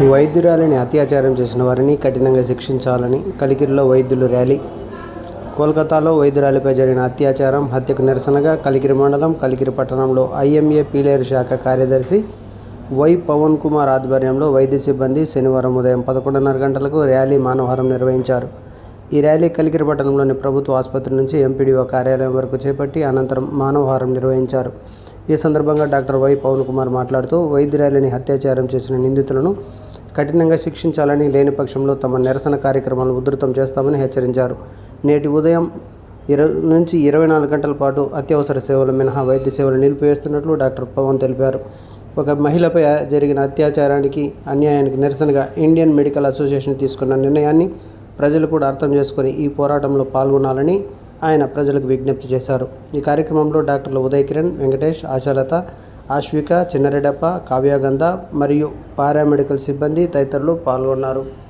వైద్యురాలిని అత్యాచారం చేసిన వారిని కఠినంగా శిక్షించాలని కలికిరిలో వైద్యులు ర్యాలీ. కోల్కతాలో వైద్యురాలిపై జరిగిన అత్యాచారం హత్యకు నిరసనగా కలికిరి మండలం కలికిరి పట్టణంలో ఐఎంఏ పీలేరు శాఖ కార్యదర్శి వై పవన్ కుమార్ ఆధ్వర్యంలో వైద్య సిబ్బంది శనివారం ఉదయం పదకొండున్నర గంటలకు ర్యాలీ మానవహారం నిర్వహించారు. ఈ ర్యాలీ కలికిరి పట్టణంలోని ప్రభుత్వ ఆసుపత్రి నుంచి ఎంపీడీఓ కార్యాలయం వరకు చేపట్టి అనంతరం మానవహారం నిర్వహించారు. ఈ సందర్భంగా డాక్టర్ వై పవన్ కుమార్ మాట్లాడుతూ వైద్యురాలిని అత్యాచారం చేసిన నిందితులను కఠినంగా శిక్షించాలని లేని పక్షంలో తమ నిరసన కార్యక్రమాలను ఉధృతం చేస్తామని హెచ్చరించారు. నేటి ఉదయం ఇరవై నుంచి ఇరవై నాలుగు గంటల పాటు అత్యవసర సేవలు మినహా వైద్య సేవలు నిలిపివేస్తున్నట్లు డాక్టర్ పవన్ తెలిపారు. ఒక మహిళపై జరిగిన అత్యాచారానికి అన్యాయానికి నిరసనగా ఇండియన్ మెడికల్ అసోసియేషన్ తీసుకున్న నిర్ణయాన్ని ప్రజలు కూడా అర్థం చేసుకొని ఈ పోరాటంలో పాల్గొనాలని ఆయన ప్రజలకు విజ్ఞప్తి చేశారు. ఈ కార్యక్రమంలో డాక్టర్లు ఉదయ్ కిరణ్ వెంకటేష్ ఆశాలత ఆశ్విక చిన్నరెడ్డప్ప కావ్యగంధ మరియు పారామెడికల్ సిబ్బంది తదితరులు పాల్గొన్నారు.